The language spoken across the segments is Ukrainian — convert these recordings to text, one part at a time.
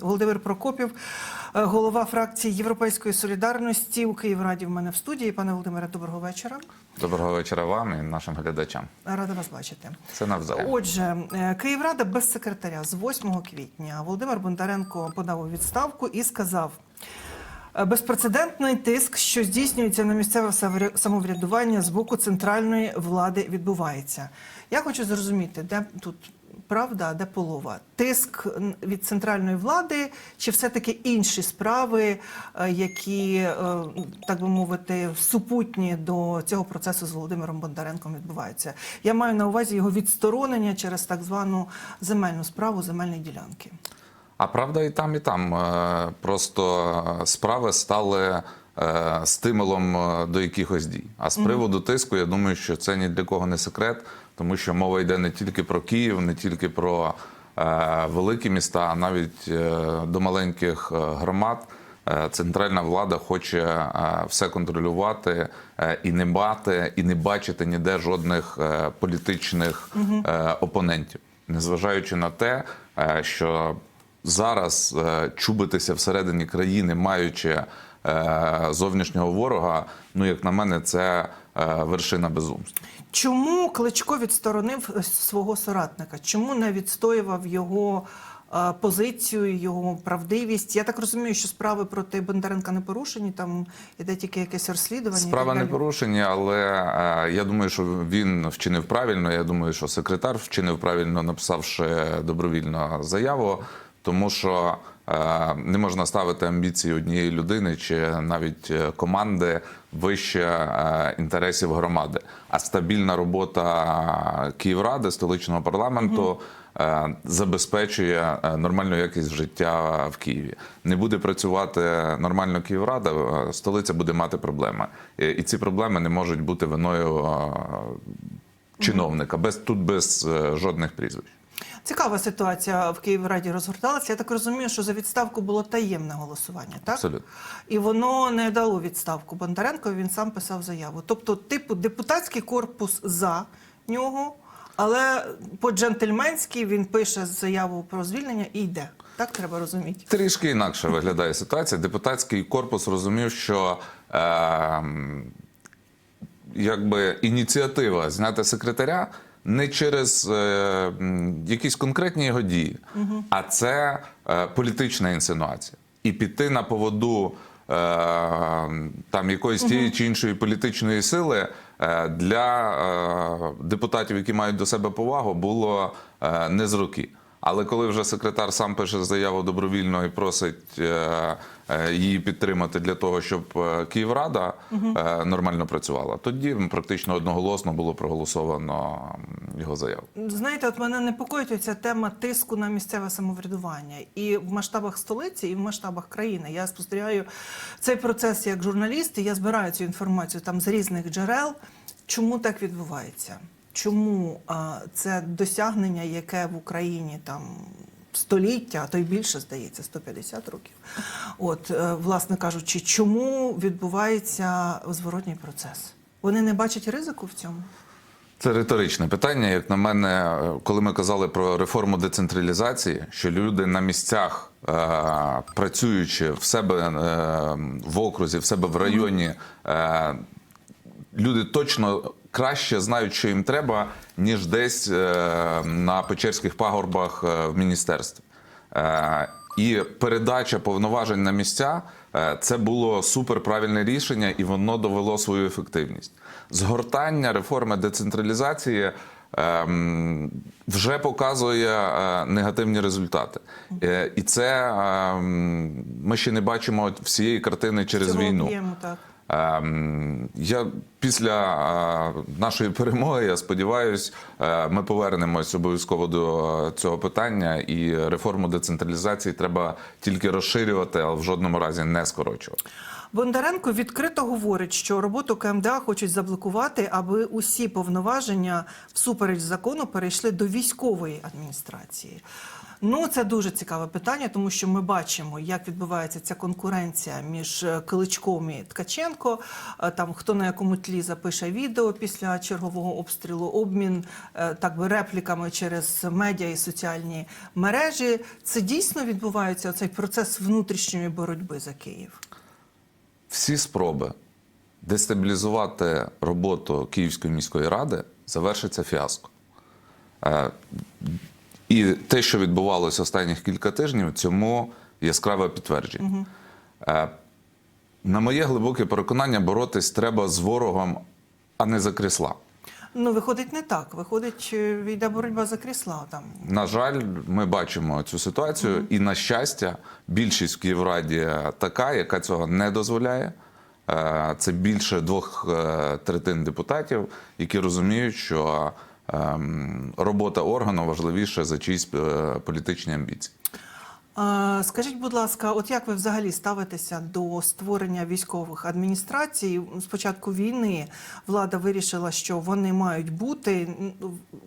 Володимир Прокопів, е, голова фракції Європейської солідарності у Київраді в мене в студії. Пане Володимире, доброго вечора. Доброго вечора вам і нашим глядачам. Рада вас бачити. Це навзаєм. Отже, е, Київрада без секретаря з 8 квітня. Володимир Бондаренко подав у відставку і сказав. «Е, Безпрецедентний тиск, що здійснюється на місцеве самоврядування з боку центральної влади, відбувається. Я хочу зрозуміти, де тут правда, а де полова? Тиск від центральної влади, чи все-таки інші справи, е, які, е, так би мовити, супутні до цього процесу з Володимиром Бондаренком відбуваються? Я маю на увазі його відсторонення через так звану земельну справу земельної ділянки. А правда, і там, і там. Е, Просто справи стали стимулом до якихось дій. А з приводу тиску, я думаю, що це ні для кого не секрет, тому що мова йде не тільки про Київ, не тільки про е, великі міста, а навіть е, до маленьких е, громад. Центральна влада хоче все контролювати і не мати, і не бачити ніде жодних політичних е, опонентів, незважаючи на те, що зараз чубитися всередині країни, маючи зовнішнього ворога, ну як на мене, це вершина безумства. Чому Кличко відсторонив е, свого соратника? Чому не відстоював його е, позицію, його правдивість? Я так розумію, що справи проти Бондаренка не порушені, там іде тільки якесь розслідування. Справа не порушені, але е, я думаю, що він вчинив правильно. Я думаю, що секретар вчинив правильно, написавши добровільно заяву, тому що е, не можна ставити амбіції однієї людини чи навіть е, команди вище е, інтересів громади. А стабільна робота Київради, столичного парламенту. е, Забезпечує е, нормальну якість життя в Києві. Не буде працювати нормально Київрада, е, столиця буде мати проблеми. І ці проблеми не можуть бути виною е, чиновника. Без тут без е, жодних прізвищ. Цікава ситуація в Київраді розгорталася. Я так розумію, що за відставку було таємне голосування, так? Абсолютно. І воно не дало відставку Бондаренко, він сам писав заяву. Тобто, типу, депутатський корпус за нього, але по-джентльменськи він пише заяву про звільнення і йде. Так треба розуміти. Трішки інакше виглядає ситуація. Депутатський корпус розумів, що е, якби ініціатива зняти секретаря не через е, якісь конкретні його дії, а це е, політична інсинуація. І піти на поводу е, там якоїсь тієї чи іншої політичної сили е, для е, депутатів, які мають до себе повагу, було е, не з руки. Але коли вже секретар сам пише заяву добровільно і просить е, е, її підтримати для того, щоб е, Київрада нормально працювала, тоді практично одноголосно було проголосовано його заяву. Знаєте, от мене непокоїть ця тема тиску на місцеве самоврядування і в масштабах столиці, і в масштабах країни. Я спостерігаю цей процес як журналіст, і я збираю цю інформацію там з різних джерел. Чому так відбувається? Чому це досягнення, яке в Україні там століття, а то й більше здається, 150 років. От, е, власне кажучи, чому відбувається зворотній процес? Вони не бачать ризику в цьому? Це риторичне питання. Як на мене, е, коли ми казали про реформу децентралізації, що люди на місцях, е, працюючи в себе е, в окрузі, в себе в районі, е, люди точно краще знають, що їм треба, ніж десь е, на Печерських пагорбах е, в міністерстві. Е, І передача повноважень на місця це було суперправильне рішення, і воно довело свою ефективність. Згортання реформи децентралізації вже показує негативні результати. І це ми ще не бачимо всієї картини через Цього війну. об'єму, так. Ем, Я після е, нашої перемоги, я сподіваюся, ми повернемось обов'язково до е, цього питання, і реформу децентралізації треба тільки розширювати, але в жодному разі не скорочувати. Бондаренко відкрито говорить, що роботу КМДА хочуть заблокувати, аби усі повноваження всупереч закону перейшли до військової адміністрації. Ну, це дуже цікаве питання, тому що ми бачимо, як відбувається ця конкуренція між е, Кличком і Ткаченко. Е, Там хто на якому тлі запише відео після чергового обстрілу, обмін е, так би репліками через медіа і соціальні мережі. Це дійсно відбувається цей процес внутрішньої боротьби за Київ. Всі спроби дестабілізувати роботу Київської міської ради завершиться фіаско. І те, що відбувалося останніх кілька тижнів, цьому яскраве підтвердження. Е, На моє глибоке переконання, боротись треба з ворогом, а не за крісла. Ну, виходить не так. Виходить, е, йде боротьба за крісла там. На жаль, ми бачимо цю ситуацію, і на щастя, більшість в Київраді така, яка цього не дозволяє. Е, Це більше двох е, третин депутатів, які розуміють, що робота органу важливіша за чиїсь е, політичні амбіції. Скажіть, будь ласка, от як ви взагалі ставитеся до створення військових адміністрацій? З початку війни влада вирішила, що вони мають бути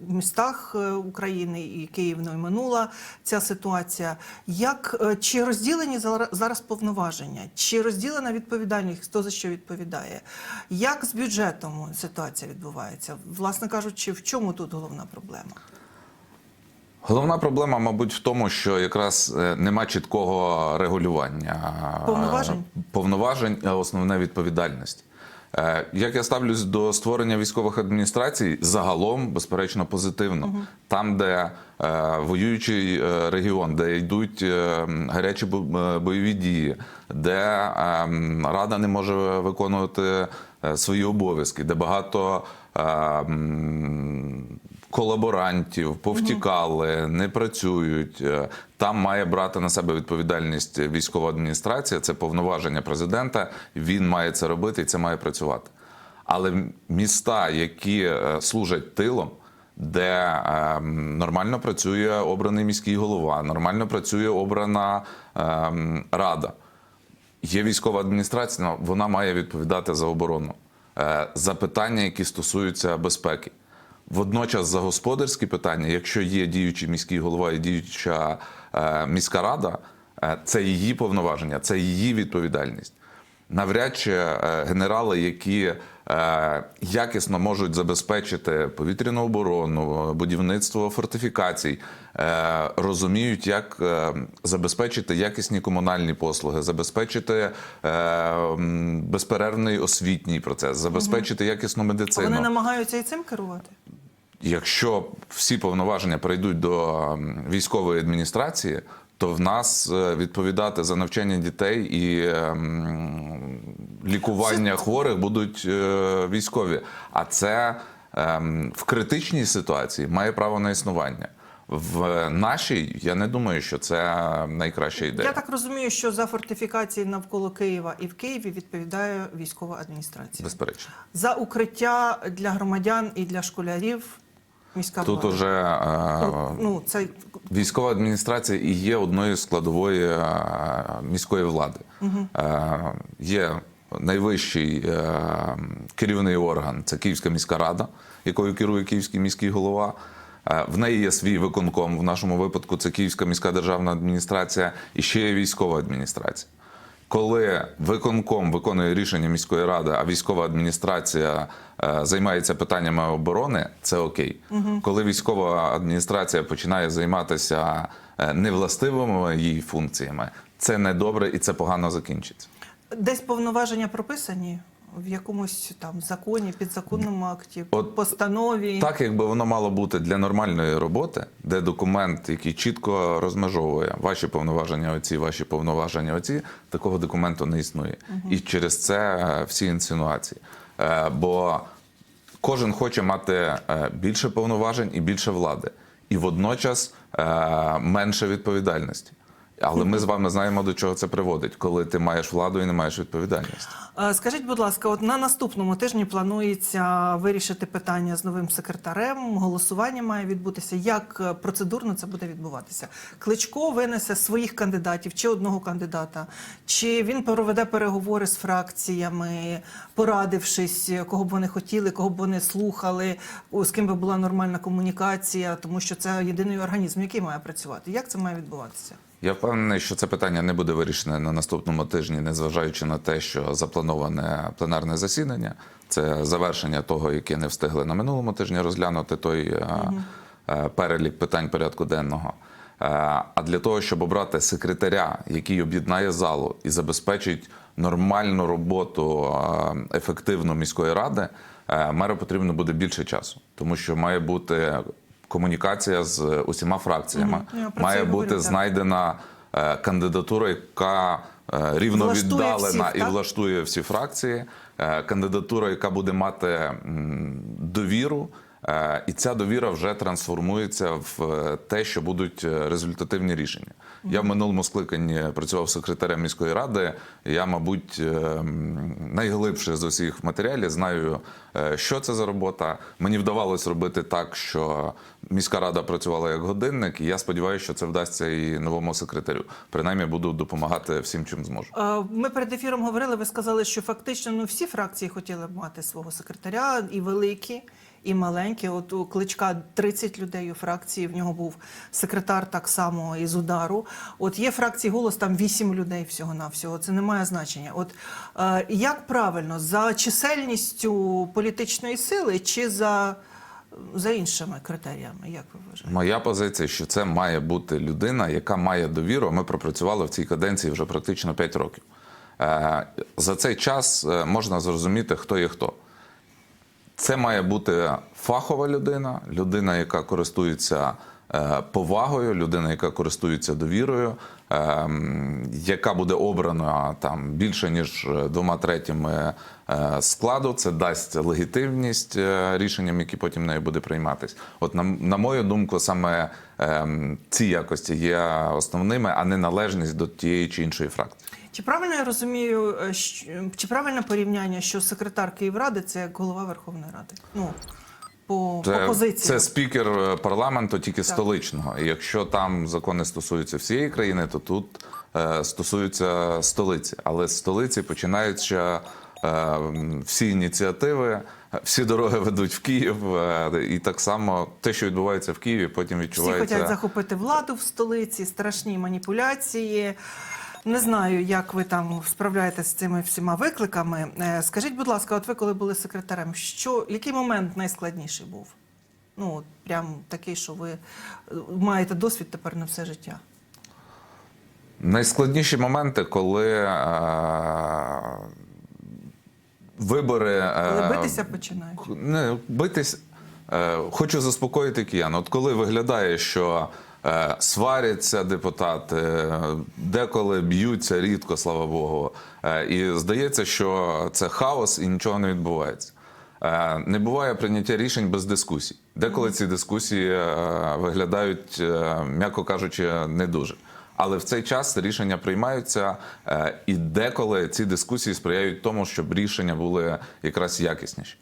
в містах е, України і Київ не минула ця ситуація. Як е, чи розділені зараз повноваження? Чи розділена відповідальність? Хто за що відповідає? Як з бюджетом ситуація відбувається? Власне кажучи, в чому тут головна проблема? Головна проблема, мабуть, в тому, що якраз е, нема чіткого регулювання Повноважень? Е, повноважень, а основне відповідальність. Е, Як я ставлюсь до створення військових адміністрацій, загалом, безперечно, позитивно. Там, де е, воюючий регіон, де йдуть гарячі бойові дії, де е, рада не може виконувати свої обов'язки, де багато е, колаборантів повтікали, не працюють. Е, Там має брати на себе відповідальність військова адміністрація. Це повноваження президента. Він має це робити і це має працювати. Але міста, які е, служать тилом, де е, нормально працює обраний міський голова, нормально працює обрана е, рада. Є військова адміністрація, вона має відповідати за оборону, е, за питання, які стосуються безпеки. Водночас за господарські питання, якщо є діючий міський голова і діюча е, міська рада, е, це її повноваження, це її відповідальність. Навряд чи е, генерали, які якісно можуть забезпечити повітряну оборону, будівництво фортифікацій, розуміють, як забезпечити якісні комунальні послуги, забезпечити безперервний освітній процес, забезпечити якісну медицину. Вони намагаються і цим керувати? Якщо всі повноваження перейдуть до військової адміністрації, то в нас е, відповідати за навчання дітей і ем, лікування хворих будуть е, військові. А це ем, в критичній ситуації має право на існування. В нашій я не думаю, що це найкраща ідея. Я так розумію, що за фортифікації навколо Києва і в Києві відповідає військова адміністрація. Безперечно. За укриття для громадян і для школярів міська Тут влада. уже е, ну це Військова адміністрація і є одною з складової е, міської влади. Е, Є найвищий е, керівний орган це Київська міська рада, якою керує Київський міський голова. Е, В неї є свій виконком. В нашому випадку це Київська міська державна адміністрація і ще є військова адміністрація. Коли виконком виконує рішення міської ради, а військова адміністрація е, займається питаннями оборони, це окей. Коли військова адміністрація починає займатися е, невластивими її функціями, це недобре і це погано закінчиться. десь повноваження прописані в якомусь там законі, підзаконному акті, От постанові. Так, якби воно мало бути для нормальної роботи, де документ, який чітко розмежовує ваші повноваження, оці, ваші повноваження, оці, такого документу не існує. І через це е, всі інсинуації. Е, Бо кожен хоче мати е, більше повноважень і більше влади, і водночас менше відповідальності. Але ми з вами знаємо, до чого це приводить, коли ти маєш владу і не маєш відповідальності. Е, Скажіть, будь ласка, от на наступному тижні планується вирішити питання з новим секретарем. Голосування має відбутися. Як е, процедурно це буде відбуватися? Кличко винесе своїх кандидатів чи одного кандидата, чи він проведе переговори з фракціями, порадившись, кого б вони хотіли, кого б вони слухали, з ким би була нормальна комунікація, тому що це єдиний організм, який має працювати. Як це має відбуватися? Я впевнений, що це питання не буде вирішене на наступному тижні, незважаючи на те, що заплановане пленарне засідання. Це завершення того, яке не встигли на минулому тижні розглянути той е, е, перелік питань порядку денного. Е, А для того, щоб обрати секретаря, який об'єднає залу і забезпечить нормальну роботу е, ефективну міської ради, меру потрібно буде більше часу, тому що має бути комунікація з усіма фракціями. Має бути так. знайдена е, кандидатура, яка е, рівно Влаштує віддалена всіх, і влаштує всі фракції. Е, Кандидатура, яка буде мати довіру. Е, І ця довіра вже трансформується в е, те, що будуть е, результативні рішення. Я в минулому скликанні працював секретарем міської ради. Я, мабуть, найглибше з усіх матеріалів знаю, що це за робота. Мені вдавалося робити так, що міська рада працювала як годинник, і я сподіваюся, що це вдасться і новому секретарю. Принаймні буду допомагати всім, чим зможу. Ми перед ефіром говорили. Ви сказали, що фактично ну всі фракції хотіли б мати свого секретаря, і великі, і маленькі. От у кличка 30 людей у фракції. В нього був секретар так само із удару. От є фракції голос, там 8 людей всього на всього. Це не має значення. От е, як правильно за чисельністю політичної сили чи за, за іншими критеріями? Як ви вважаєте? Моя позиція, що це має бути людина, яка має довіру. Ми пропрацювали в цій каденції вже практично 5 років. Е, За цей час е, можна зрозуміти, хто є хто. Це має бути фахова людина, людина, яка користується е, повагою, людина, яка користується довірою, яка буде обрана там більше ніж двома третіми е, складу. Це дасть легітимність е, рішенням, які потім нею буде прийматись. От на, на мою думку, саме е, ці якості є основними, а не належність до тієї чи іншої фракції. Чи правильно я розумію, е, чи правильне порівняння, що секретар Київради це як голова Верховної Ради? Ну по, по Це, позиції. це спікер е, парламенту тільки столичного. І якщо там закони стосуються всієї країни, то тут е, стосуються столиці. Але з столиці починаються е, всі ініціативи, всі дороги ведуть в Київ. Е, і так само те, що відбувається в Києві, потім Всі відчувається. хочуть захопити владу в столиці, страшні маніпуляції. Не знаю, як ви там справляєтесь з цими всіма викликами. Е, Скажіть, будь ласка, от ви коли були секретарем, що який момент найскладніший був? Ну, от прям такий, що ви е, маєте досвід тепер на все життя. Найскладніші моменти, коли е, вибори. е, Коли битися починають. Не битись. Е, хочу заспокоїти киян. От коли виглядає, що сваряться депутати, е, деколи б'ються рідко, слава Богу. Е, і здається, що це хаос і нічого не відбувається. Е, не буває прийняття рішень без дискусій. Деколи ці дискусії е, виглядають, е, м'яко кажучи, не дуже. Але в цей час рішення приймаються, е, і деколи ці дискусії сприяють тому, щоб рішення були якраз якісніші.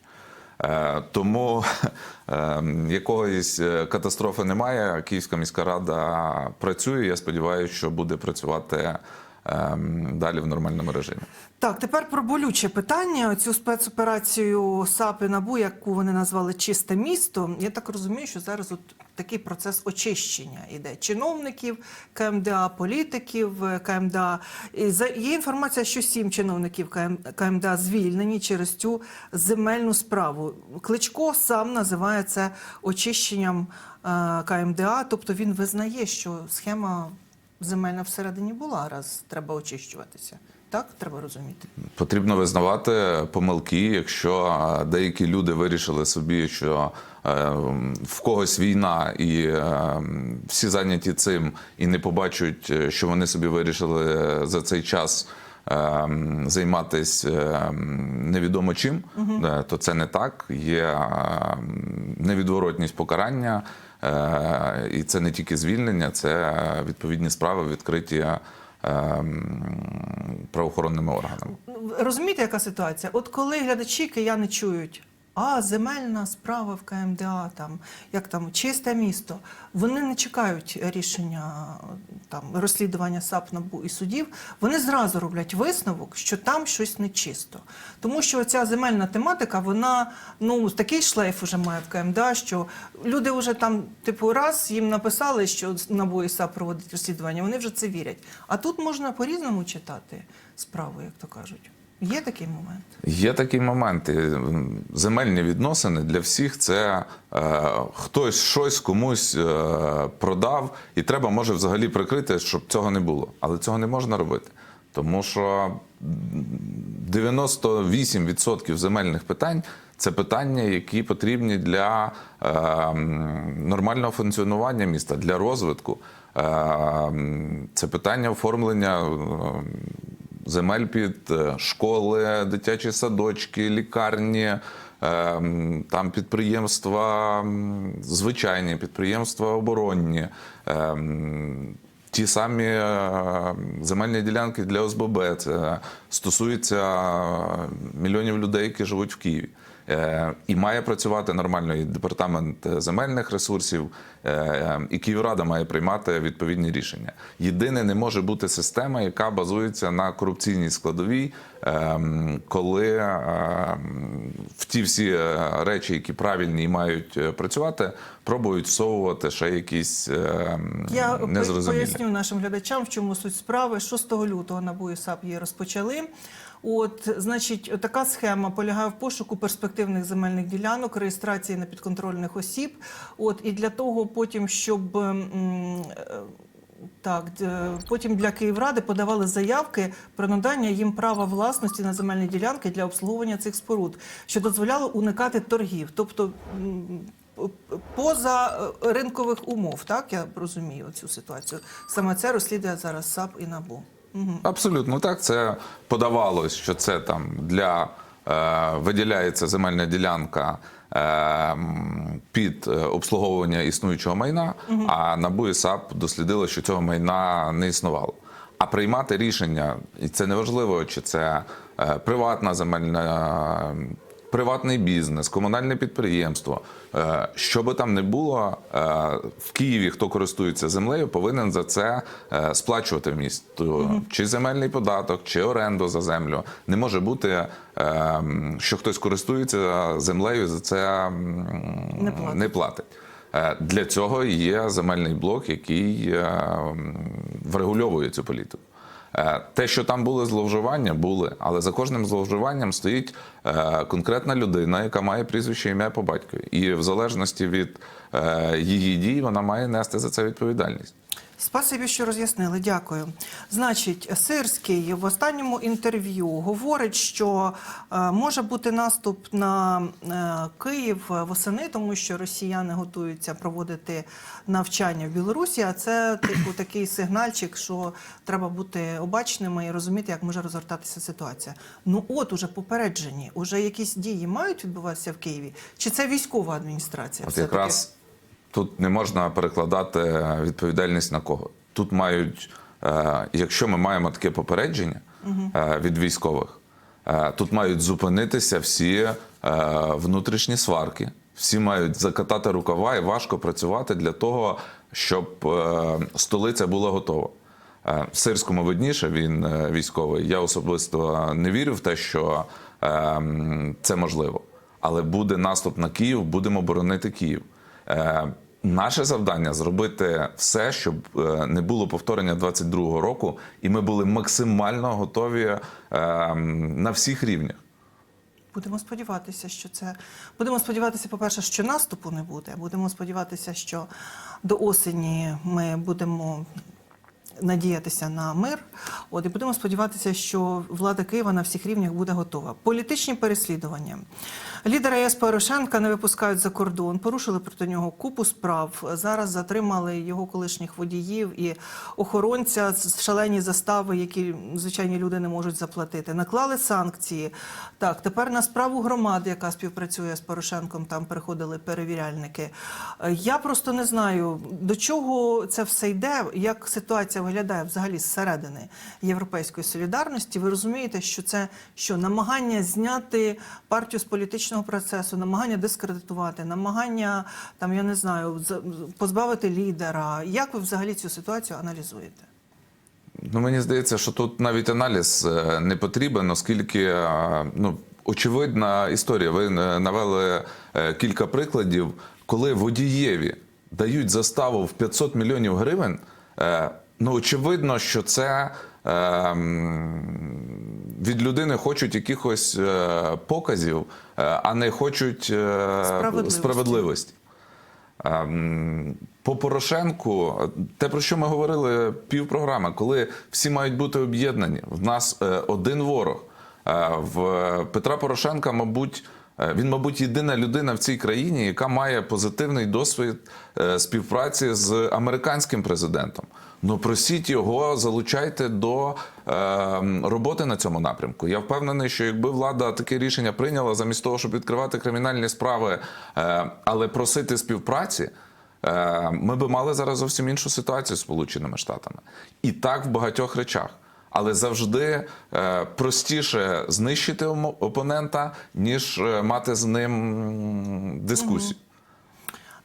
Е, Тому е, якоїсь е, катастрофи немає. Київська міська рада працює. Я сподіваюся, що буде працювати е, далі в нормальному режимі. Так, тепер про болюче питання. Цю спецоперацію САП і НАБУ, яку вони назвали чисте місто. Я так розумію, що зараз от такий процес очищення іде чиновників КМДА, політиків е, КМДА. І є інформація, що сім чиновників КМ, КМДА звільнені через цю земельну справу. Кличко сам називає це очищенням е, КМДА, тобто він визнає, що схема земельна всередині була, раз треба очищуватися. Так, треба розуміти. Потрібно визнавати помилки, якщо деякі люди вирішили собі, що е, в когось війна, і е, всі зайняті цим, і не побачать, е, що вони собі вирішили за цей час. Займатися невідомо чим, е, то це не так. Є невідворотність покарання. І це не тільки звільнення, це відповідні справи відкриті правоохоронними органами. Розумієте, яка ситуація? От коли глядачі кияни чують, а земельна справа в КМДА, там як там чисте місто, вони не чекають рішення там розслідування САП НАБУ і судів. Вони зразу роблять висновок, що там щось нечисто. Тому що ця земельна тематика, вона ну такий шлейф уже має в КМДА, що люди вже там, типу, раз їм написали, що НАБУ і САП проводить розслідування, вони вже це вірять. А тут можна по-різному читати справу, як то кажуть. Є такий момент. Є такі моменти. Земельні відносини для всіх це е, хтось щось комусь е, продав, і треба може взагалі прикрити, щоб цього не було. Але цього не можна робити. Тому що 98% земельних питань це питання, які потрібні для е, нормального функціонування міста, для розвитку. Е, це питання оформлення. Земель під е, школи, дитячі садочки, лікарні, е, там підприємства, звичайні підприємства оборонні. е, Ті самі е, земельні ділянки для ОСББ. Це стосується мільйонів людей, які живуть в Києві. Е, І має працювати нормально і департамент е, земельних ресурсів, е, і Київрада має приймати відповідні рішення. Єдине, не може бути система, яка базується на корупційній складовій, коли в ті всі речі, які правильні і мають працювати, пробують всовувати ще якісь е, м, Я поясню нашим глядачам, в чому суть справи. 6 лютого НАБУ і САП її розпочали. От, значить, така схема полягає в пошуку перспективних земельних ділянок, реєстрації на підконтрольних осіб. От, і для того потім, щоб е, так, потім для Київради подавали заявки про надання їм права власності на земельні ділянки для обслуговування цих споруд, що дозволяло уникати торгів, тобто поза е, ринкових умов. Так я розумію цю ситуацію. Саме це розслідує зараз САП і НАБУ. Абсолютно так. Це подавалось, що це там для е, виділяється земельна ділянка е, під е, обслуговування існуючого майна, а НАБУ і САП дослідили, що цього майна не існувало. А приймати рішення, і це неважливо, чи це е, приватна земельна. Приватний бізнес, комунальне підприємство, е, що би там не було е, в Києві, хто користується землею, повинен за це е, сплачувати в місту чи земельний податок, чи оренду за землю. Не може бути, що хтось користується землею за це Не платить. не платить. Для цього є земельний блок, який врегульовує цю політику. Е, Те, що там були зловживання, були, але за кожним зловживанням стоїть е, конкретна людина, яка має прізвище ім'я по батькові. І в залежності від е, її дій вона має нести за це відповідальність. Спасибі, що роз'яснили. Дякую. Значить, Сирський в останньому інтерв'ю говорить, що е, може бути наступ на е, Київ восени, тому що росіяни готуються проводити навчання в Білорусі. А це типу такий сигнальчик, що треба бути обачними і розуміти, як може розгортатися ситуація. Ну от уже попереджені, уже якісь дії мають відбуватися в Києві, чи це військова адміністрація? От якраз тут не можна перекладати відповідальність на кого. Тут мають, е, якщо ми маємо таке попередження е, від військових, е, тут мають зупинитися всі внутрішні сварки. Всі мають закатати рукава і важко працювати для того, щоб столиця була готова. Сирському видніше він військовий. Я особисто не вірю в те, що це можливо. Але буде наступ на Київ, будемо боронити Київ. Е, Наше завдання зробити все, щоб е, не було повторення 22-го року, і ми були максимально готові е, на всіх рівнях. Будемо сподіватися, що це будемо сподіватися, по-перше, що наступу не буде. Будемо сподіватися, що до осені ми будемо надіятися на мир. От і будемо сподіватися, що влада Києва на всіх рівнях буде готова. Політичні переслідування. Лідера ЄС Порошенка не випускають за кордон, порушили проти нього купу справ. Зараз затримали його колишніх водіїв і охоронця шалені застави, які звичайні люди не можуть заплатити. Наклали санкції. Так, тепер на справу громади, яка співпрацює з Порошенком, там приходили перевіряльники. Я просто не знаю, до чого це все йде, як ситуація виглядає взагалі зсередини європейської солідарності. Ви розумієте, що це що намагання зняти партію з політичного процесу, намагання дискредитувати, намагання там я не знаю, позбавити лідера. Як ви взагалі цю ситуацію аналізуєте? Ну, мені здається, що тут навіть аналіз е, не потрібен, оскільки е, ну, очевидна історія. Ви е, навели кілька прикладів, коли водієві дають заставу в 500 мільйонів гривень. Ну, очевидно, що це від людини хочуть якихось е, показів, е, а не хочуть е, Справедливості. справедливості. Ем, По Порошенку, те, про що ми говорили півпрограми, коли всі мають бути об'єднані, в нас один ворог. В Петра Порошенка, мабуть, він, мабуть, єдина людина в цій країні, яка має позитивний досвід е, співпраці з американським президентом. Ну просіть його, залучайте до е, роботи на цьому напрямку. Я впевнений, що якби влада таке рішення прийняла, замість того, щоб відкривати кримінальні справи, е, але просити співпраці. Е, Ми би мали зараз зовсім іншу ситуацію з Сполученими Штатами. І так в багатьох речах. Але завжди е, простіше знищити опонента, ніж е, мати з ним дискусію.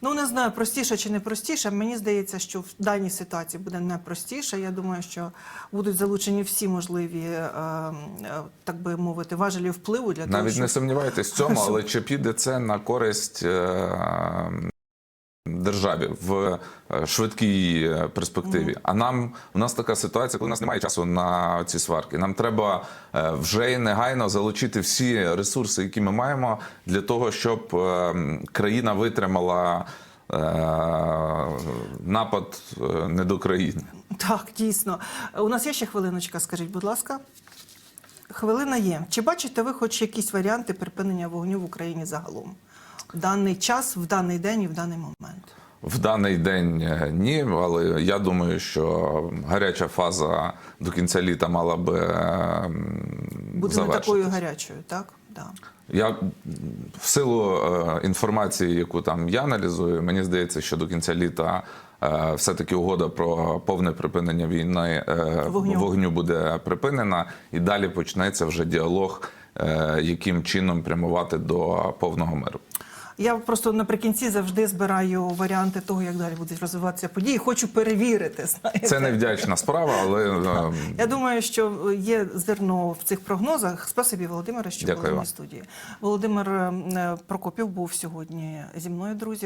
Ну не знаю, простіше чи не простіше. Мені здається, що в даній ситуації буде не простіше. Я думаю, що будуть залучені всі можливі, е, е, так би мовити, важелі впливу для того, Навіть щоб... не сумнівайтесь в цьому, але чи піде це на користь е, державі в е, швидкій е, перспективі? А нам у нас така ситуація, коли у нас немає часу на ці сварки. Нам треба е, вже і негайно залучити всі ресурси, які ми маємо, для того, щоб країна витримала. Напад не до країни. Так, дійсно. У нас є ще хвилиночка, скажіть, будь ласка. Хвилина є. Чи бачите ви хоч якісь варіанти припинення вогню в Україні загалом? В даний час, в даний день і в даний момент? В даний день е, ні, але я думаю, що гаряча фаза до кінця літа мала би е, Буде не такою гарячою, так? Да. Я в силу е, інформації, яку там я аналізую, мені здається, що до кінця літа все-таки угода про повне припинення війни Вогню. вогню буде припинена, і далі почнеться вже діалог, яким чином прямувати до повного миру. Я просто наприкінці завжди збираю варіанти того, як далі будуть розвиватися події. Хочу перевірити. Знаєте. Це невдячна справа, але е, Я думаю, що є зерно в цих прогнозах. Спасибі, Володимире, що Дякую були в студії. Володимир е, Прокопів був сьогодні зі мною, друзі.